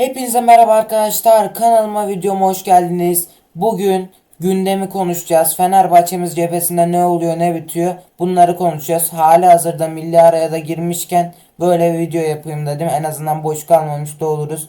Hepinize merhaba arkadaşlar. Kanalıma videoma hoş geldiniz. Bugün gündemi konuşacağız. Fenerbahçemiz cephesinde ne oluyor ne bitiyor bunları konuşacağız. Hali hazırda milli araya da girmişken böyle bir video yapayım dedim. En azından boş kalmamış da oluruz.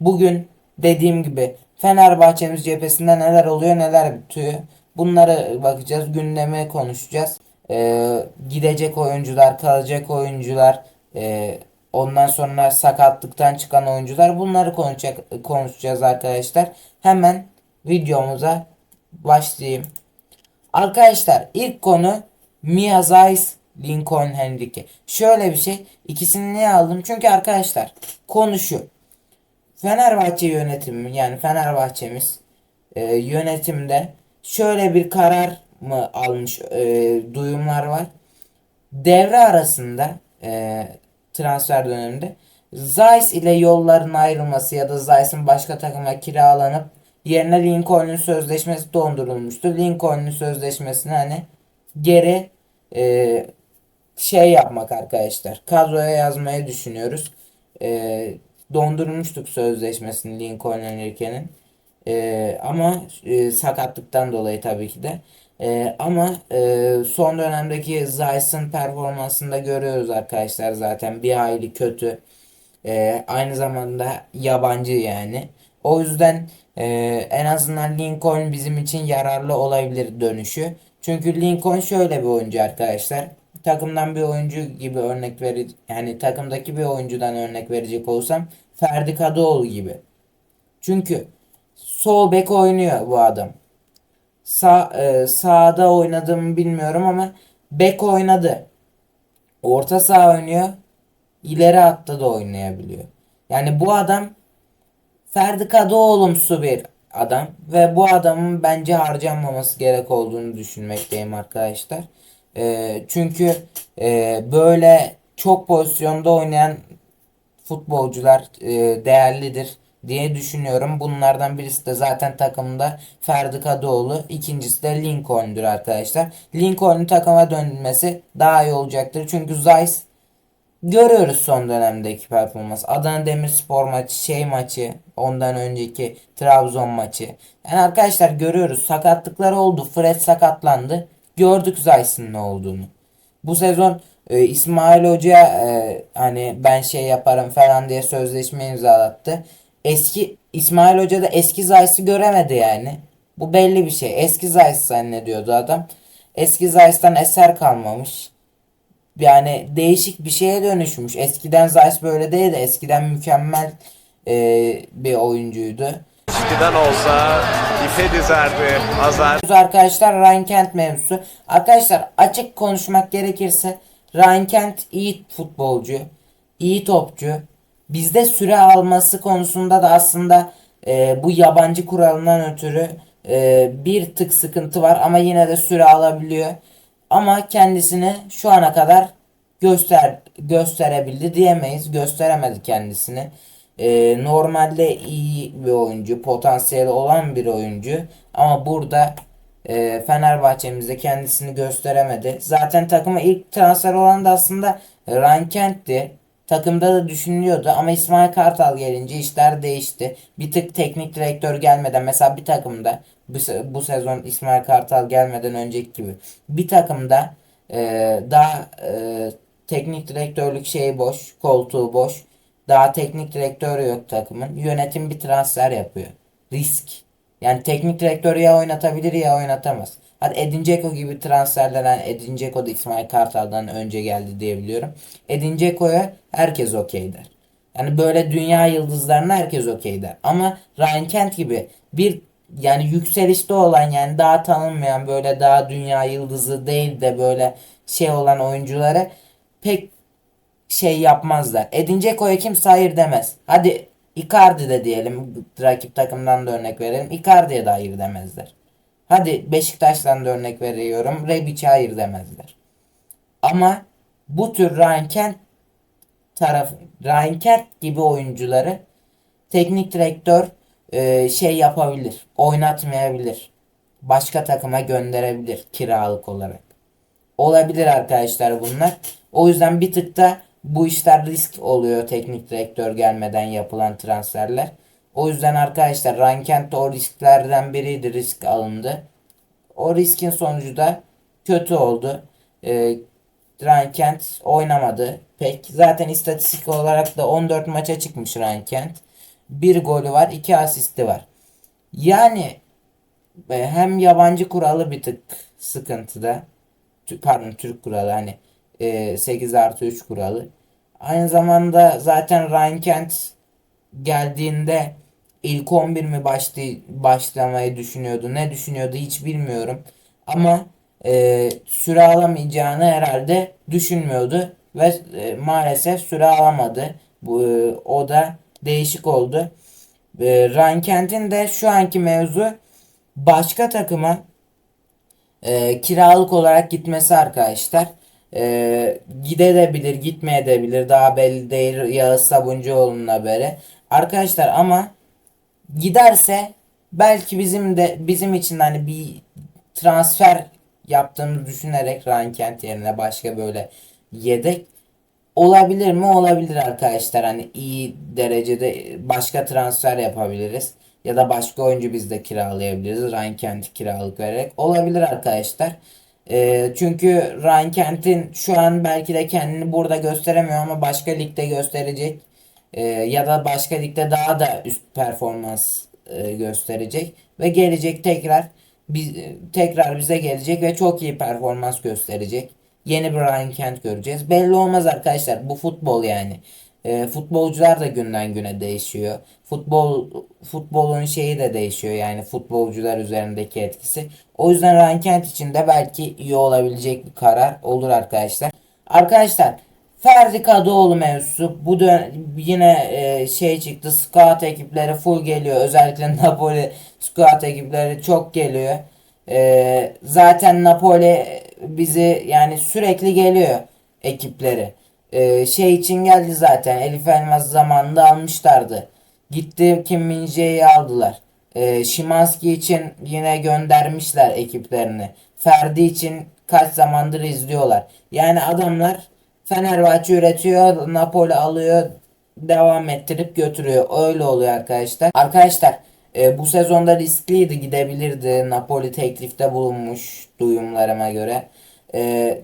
Bugün dediğim gibi Fenerbahçemiz cephesinde neler oluyor neler bitiyor. Bunları bakacağız. Gündemi konuşacağız. Ee, gidecek oyuncular, kalacak oyuncular, ee, ondan sonra sakatlıktan çıkan oyuncular bunları konuşacak, konuşacağız arkadaşlar. Hemen videomuza başlayayım. Arkadaşlar ilk konu Mia Zeiss, Lincoln Henrique. Şöyle bir şey. ikisini niye aldım? Çünkü arkadaşlar konu şu. Fenerbahçe yönetimi yani Fenerbahçemiz e, yönetimde şöyle bir karar mı almış e, duyumlar var. Devre arasında e, transfer döneminde Zeiss ile yolların ayrılması ya da Zeiss'in başka takıma kiralanıp yerine Lincoln'un sözleşmesi dondurulmuştu. Lincoln'un sözleşmesini hani geri e, şey yapmak arkadaşlar. Kadroya yazmayı düşünüyoruz. E, dondurmuştuk sözleşmesini Lincoln Henrique'nin. E, ama e, sakatlıktan dolayı tabii ki de. E, ama e, son dönemdeki Zeiss'in performansında görüyoruz arkadaşlar zaten bir hayli kötü. E, aynı zamanda yabancı yani. O yüzden e, en azından Lincoln bizim için yararlı olabilir dönüşü. Çünkü Lincoln şöyle bir oyuncu arkadaşlar. Takımdan bir oyuncu gibi örnek verir yani takımdaki bir oyuncudan örnek verecek olsam Ferdi Kadıoğlu gibi. Çünkü sol bek oynuyor bu adam. Sağ, e, sağda oynadığımı bilmiyorum ama bek oynadı. Orta saha oynuyor. İleri hatta da oynayabiliyor. Yani bu adam Ferdi Kadıoğlu'msu bir adam ve bu adamın bence harcanmaması gerek olduğunu düşünmekteyim arkadaşlar. E, çünkü e, böyle çok pozisyonda oynayan futbolcular e, değerlidir diye düşünüyorum. Bunlardan birisi de zaten takımda Ferdi Kadıoğlu. ikincisi de Lincoln'dur arkadaşlar. Lincoln'un takıma dönmesi daha iyi olacaktır. Çünkü Zeiss görüyoruz son dönemdeki performans. Adana Demirspor maçı, şey maçı, ondan önceki Trabzon maçı. Yani arkadaşlar görüyoruz sakatlıklar oldu. Fred sakatlandı. Gördük Zeiss'in ne olduğunu. Bu sezon e, İsmail Hoca e, hani ben şey yaparım falan diye sözleşme imzalattı. Eski İsmail Hoca da eski Zeiss'i göremedi yani. Bu belli bir şey. Eski Zeiss zannediyordu adam. Eski Zeiss'ten eser kalmamış. Yani değişik bir şeye dönüşmüş. Eskiden Zeiss böyle değildi. Eskiden mükemmel e, bir oyuncuydu. Eskiden olsa ipe dizerdi Hazar. Arkadaşlar Ryan Kent mevzusu. Arkadaşlar açık konuşmak gerekirse Ryan Kent iyi futbolcu. iyi topçu. Bizde süre alması konusunda da aslında e, bu yabancı kuralından ötürü e, bir tık sıkıntı var ama yine de süre alabiliyor. Ama kendisini şu ana kadar göster gösterebildi diyemeyiz. Gösteremedi kendisini. Ee, normalde iyi bir oyuncu, potansiyeli olan bir oyuncu ama burada e, Fenerbahçe'mizde kendisini gösteremedi. Zaten takıma ilk transfer olan da aslında Ryan Kent'ti. Takımda da düşünülüyordu ama İsmail Kartal gelince işler değişti. Bir tık teknik direktör gelmeden mesela bir takımda bu, bu sezon İsmail Kartal gelmeden önceki gibi bir takımda e, daha e, teknik direktörlük şeyi boş, koltuğu boş. Daha teknik direktör yok takımın. Yönetim bir transfer yapıyor. Risk. Yani teknik direktör ya oynatabilir ya oynatamaz. Hadi Edin Dzeko gibi transferlerden Edin Dzeko da İsmail Kartal'dan önce geldi diyebiliyorum. Edin Dzeko'ya herkes okey der. Yani böyle dünya yıldızlarına herkes okey der. Ama Ryan Kent gibi bir yani yükselişte olan yani daha tanınmayan böyle daha dünya yıldızı değil de böyle şey olan oyunculara pek şey yapmazlar. Edin Dzeko'ya kimse hayır demez. Hadi Icardi de diyelim rakip takımdan da örnek verelim. Icardi'ye de hayır demezler. Hadi Beşiktaş'tan da örnek veriyorum. Rebic'e hayır demezler. Ama bu tür Ryan Kent taraf Ryan Kent gibi oyuncuları teknik direktör e, şey yapabilir. Oynatmayabilir. Başka takıma gönderebilir kiralık olarak. Olabilir arkadaşlar bunlar. O yüzden bir tık da bu işler risk oluyor teknik direktör gelmeden yapılan transferler. O yüzden arkadaşlar Rankent de o risklerden biriydi risk alındı. O riskin sonucu da kötü oldu. Ee, Rankent oynamadı pek. Zaten istatistik olarak da 14 maça çıkmış Rankent. Bir golü var, iki asisti var. Yani e, hem yabancı kuralı bir tık sıkıntıda. Pardon Türk kuralı hani e, 8 artı 3 kuralı. Aynı zamanda zaten Rankent geldiğinde ilk 11 mi başlay başlamayı düşünüyordu. Ne düşünüyordu hiç bilmiyorum. Ama e, süre alamayacağını herhalde düşünmüyordu ve e, maalesef süre alamadı. Bu e, o da değişik oldu. E, Rankent'in de şu anki mevzu başka takıma e, kiralık olarak gitmesi arkadaşlar. E, gidebilir, gitmeyebilir. Daha belli değil Yağız Sabuncuoğlu'nun haberi. Arkadaşlar ama giderse belki bizim de bizim için hani bir transfer yaptığımızı düşünerek Rankent yerine başka böyle yedek olabilir mi? Olabilir arkadaşlar. Hani iyi derecede başka transfer yapabiliriz. Ya da başka oyuncu biz de kiralayabiliriz. Rankent kiralık vererek. Olabilir arkadaşlar. Ee, çünkü Rankent'in şu an belki de kendini burada gösteremiyor ama başka ligde gösterecek. Ee, ya da başka ligde daha da üst performans e, gösterecek. Ve gelecek tekrar biz, tekrar bize gelecek ve çok iyi performans gösterecek. Yeni bir Ryan Kent göreceğiz. Belli olmaz arkadaşlar. Bu futbol yani. E, futbolcular da günden güne değişiyor. Futbol futbolun şeyi de değişiyor yani futbolcular üzerindeki etkisi. O yüzden Ryan Kent için de belki iyi olabilecek bir karar olur arkadaşlar. Arkadaşlar Ferdi Kadıoğlu mevzusu bu yine e, şey çıktı. Scout ekipleri full geliyor. Özellikle Napoli scout ekipleri çok geliyor. E, zaten Napoli bizi yani sürekli geliyor ekipleri. E, şey için geldi zaten. Elif Elmas zamanında almışlardı. Gitti Kim Min-jae'yi aldılar. E, Şimanski için yine göndermişler ekiplerini. Ferdi için kaç zamandır izliyorlar. Yani adamlar Fenerbahçe üretiyor, Napoli alıyor, devam ettirip götürüyor. Öyle oluyor arkadaşlar. Arkadaşlar e, bu sezonda riskliydi gidebilirdi. Napoli teklifte bulunmuş duyumlarıma göre. E,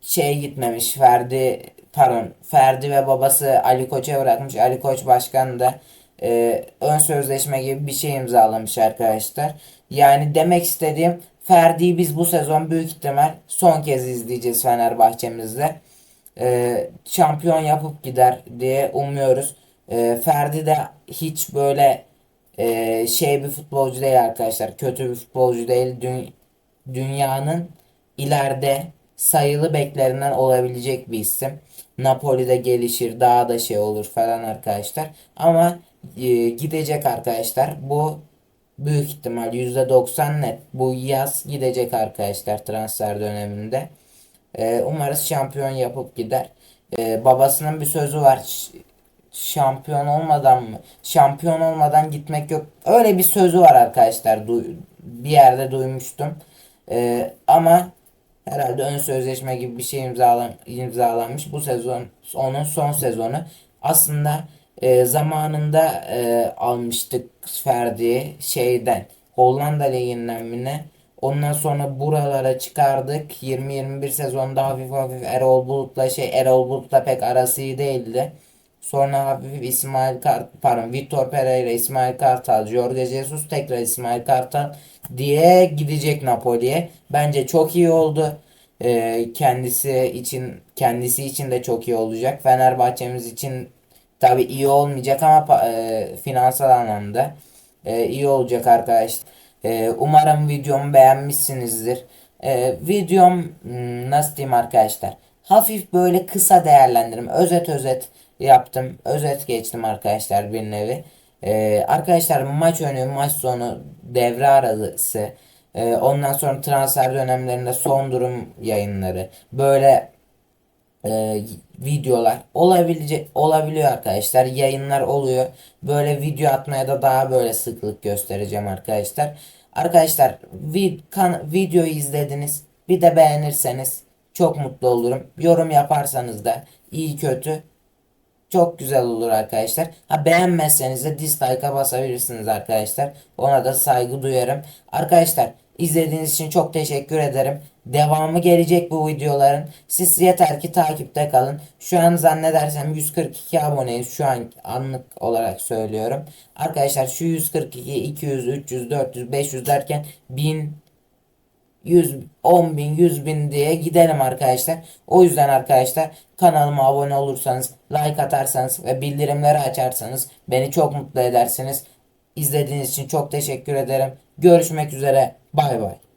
şey gitmemiş Ferdi pardon Ferdi ve babası Ali Koç'a bırakmış. Ali Koç başkan da e, ön sözleşme gibi bir şey imzalamış arkadaşlar. Yani demek istediğim Ferdi'yi biz bu sezon büyük ihtimal son kez izleyeceğiz Fenerbahçe'mizde. E, şampiyon yapıp gider diye umuyoruz. E, Ferdi de hiç böyle e, şey bir futbolcu değil arkadaşlar. Kötü bir futbolcu değil. Dü- dünyanın ileride sayılı beklerinden olabilecek bir isim. Napoli'de gelişir, daha da şey olur falan arkadaşlar. Ama e, gidecek arkadaşlar. Bu büyük ihtimal %90 net. Bu yaz gidecek arkadaşlar transfer döneminde. E, umarız şampiyon yapıp gider. E, babasının bir sözü var. Şampiyon olmadan mı? Şampiyon olmadan gitmek yok. Öyle bir sözü var arkadaşlar. Du- bir yerde duymuştum. E, ama herhalde ön sözleşme gibi bir şey imzalan imzalanmış. Bu sezon onun son sezonu. Aslında e, zamanında e, almıştık Ferdi'yi şeyden Hollanda liginden mi ne? Ondan sonra buralara çıkardık. 20-21 sezonda hafif hafif Erol Bulut'la şey Erol Bulut'la pek arası iyi değildi. Sonra hafif İsmail Kart pardon Vitor Pereira, İsmail Kartal, Jorge Jesus tekrar İsmail Kartal diye gidecek Napoli'ye. Bence çok iyi oldu. Ee, kendisi için kendisi için de çok iyi olacak. Fenerbahçemiz için tabi iyi olmayacak ama e, finansal anlamda e, iyi olacak arkadaşlar. E, umarım videomu beğenmişsinizdir. E, videom hmm, nasıl diyeyim arkadaşlar? Hafif böyle kısa değerlendirme. Özet özet yaptım. Özet geçtim arkadaşlar bir nevi. E, arkadaşlar maç önü, maç sonu, devre arası, e, ondan sonra transfer dönemlerinde son durum yayınları. Böyle e, videolar olabilecek olabiliyor arkadaşlar. Yayınlar oluyor. Böyle video atmaya da daha böyle sıklık göstereceğim arkadaşlar. Arkadaşlar vid kan videoyu izlediniz. Bir de beğenirseniz çok mutlu olurum. Yorum yaparsanız da iyi kötü çok güzel olur arkadaşlar. Ha beğenmezseniz de dislike'a basabilirsiniz arkadaşlar. Ona da saygı duyarım. Arkadaşlar izlediğiniz için çok teşekkür ederim. Devamı gelecek bu videoların. Siz yeter ki takipte kalın. Şu an zannedersem 142 aboneyiz. Şu an anlık olarak söylüyorum. Arkadaşlar şu 142, 200, 300, 400, 500 derken 1000 100, 10 bin, 100 bin diye gidelim arkadaşlar. O yüzden arkadaşlar kanalıma abone olursanız, like atarsanız ve bildirimleri açarsanız beni çok mutlu edersiniz. İzlediğiniz için çok teşekkür ederim. Görüşmek üzere. Bay bay.